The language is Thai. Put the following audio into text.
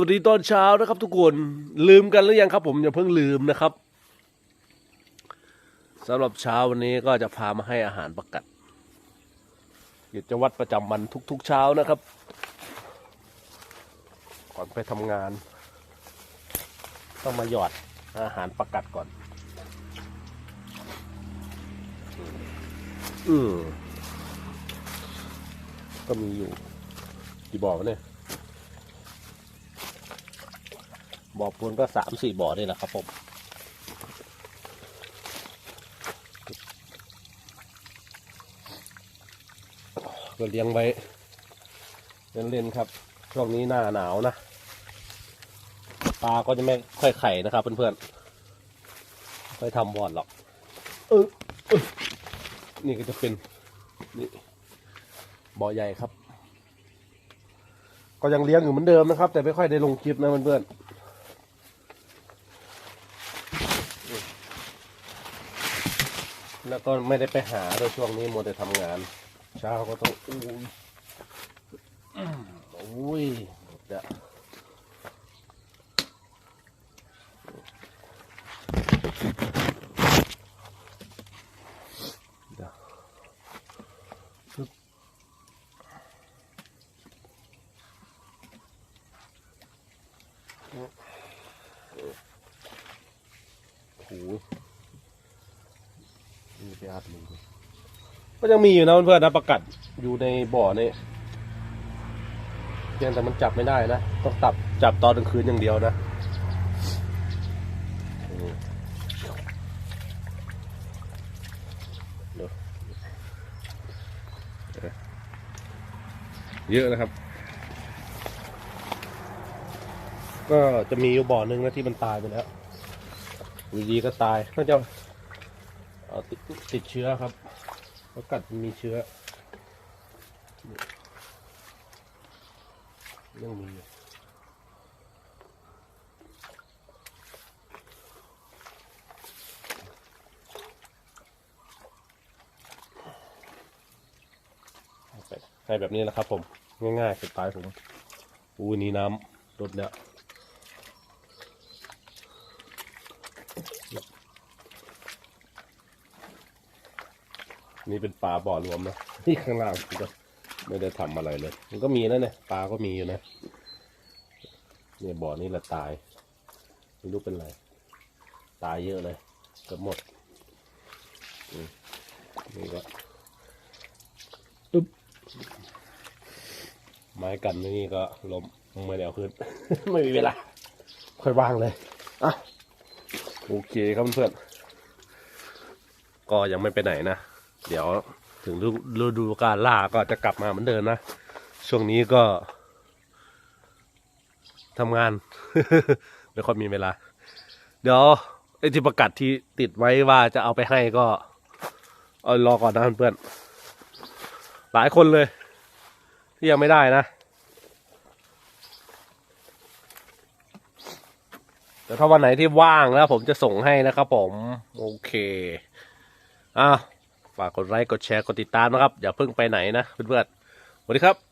วัสดีตอนเช้านะครับทุกคนลืมกันหรือยังครับ ผมอย่าเพิ่งลืมนะครับสำหรับเช้าวันนี้ก็จะพามาให้อาหารประกัดกิจวัตรประจำวันทุกๆเช้านะครับ ก่อนไปทำงาน ต้องมาหยอดอาหารประกัดก่อน อืมก็มีอยู่กี่บ่อเนี่ย บ่อปูนก็สามสี่บ่อนี่แหละครับผมก็เลี้ยงไว้เล่นๆครับ ช่วงนี้หน้าหนาวนะ ปลาก็จะไม่ค่อยไข่นะครับเพื่อนๆค่อยทำบ่อนหรอกเออนี่ก็จะเป็นนี่บ่อใหญ่ครับ ก็ยังเลี้ยงอยู่เหมือนเดิมนะครับ แต่ไม่ค่อยได้ลงคลิปนะเพื่อนๆ แล้วก็ไม่ได้ไปหาโดยช่วงนี้มัวแต่ทำงาน เช้าก็ต้องอุ้ยอุ้ยเดี๋ยวเดี๋ยวปึ๊บโอ้โห นี่ไปอาบมึงก่อนก็ยังมีอยู่นะเพื่อนๆนะประกัดอยู่ในบ่อนี่เพียงแต่มันจับไม่ได้นะ ต้องตับจับตอนกลางคืนอย่างเดียวนะอืมเดี๋ยวเยอะนะครับ ก็จะมีอยู่บ่อหนึ่งนะที่มันตายไปแล้วอยู่ดีก็ตายน่าจะเอ่อ ติดติดเชื้อครับเพราะกัดมีเชื้อยังมีอยู่ให้แบบนี้แหละครับผม ง่ายๆสไตล์ผมอู้นี่น้ำลดแล้ว นี่เป็นปลาบ่อรวมนะที่ข้างล่างก็ไม่ได้ทำอะไรเลย มันก็มีนะเนี่ยปลาก็มีอยู่นะเนี่ยบ่อนี้แหละตายไม่รู้เป็นไร ตายเยอะเลยกือบหมดนี่ก็อึ๊บไม้กันนี่ก็ล้มไม่ได้เอาขึ้น ไม่มีเวลา ค่อยว่างเลยอะโอเคครับเพื่อนก็ยังไม่ไปไหนนะ เดี๋ยวถึงฤดูการล่าก็จะกลับมาเหมือนเดิมนะ ช่วงนี้ก็ทำงาน ไม่ค่อยมีเวลา เดี๋ยวไอ้ที่ประกาศที่ติดไว้ว่าจะเอาไปให้ก็เอารอก่อนนะเพื่อนหลายคนเลย ที่ยังไม่ได้นะแต่ถ้าวันไหนที่ว่างแล้วผมจะส่งให้นะครับผม โอเคอ้า ฝากกดไลค์กดแชร์กดติดตามนะครับ อย่าเพิ่งไปไหนนะเพื่อนๆสวัสดีครับ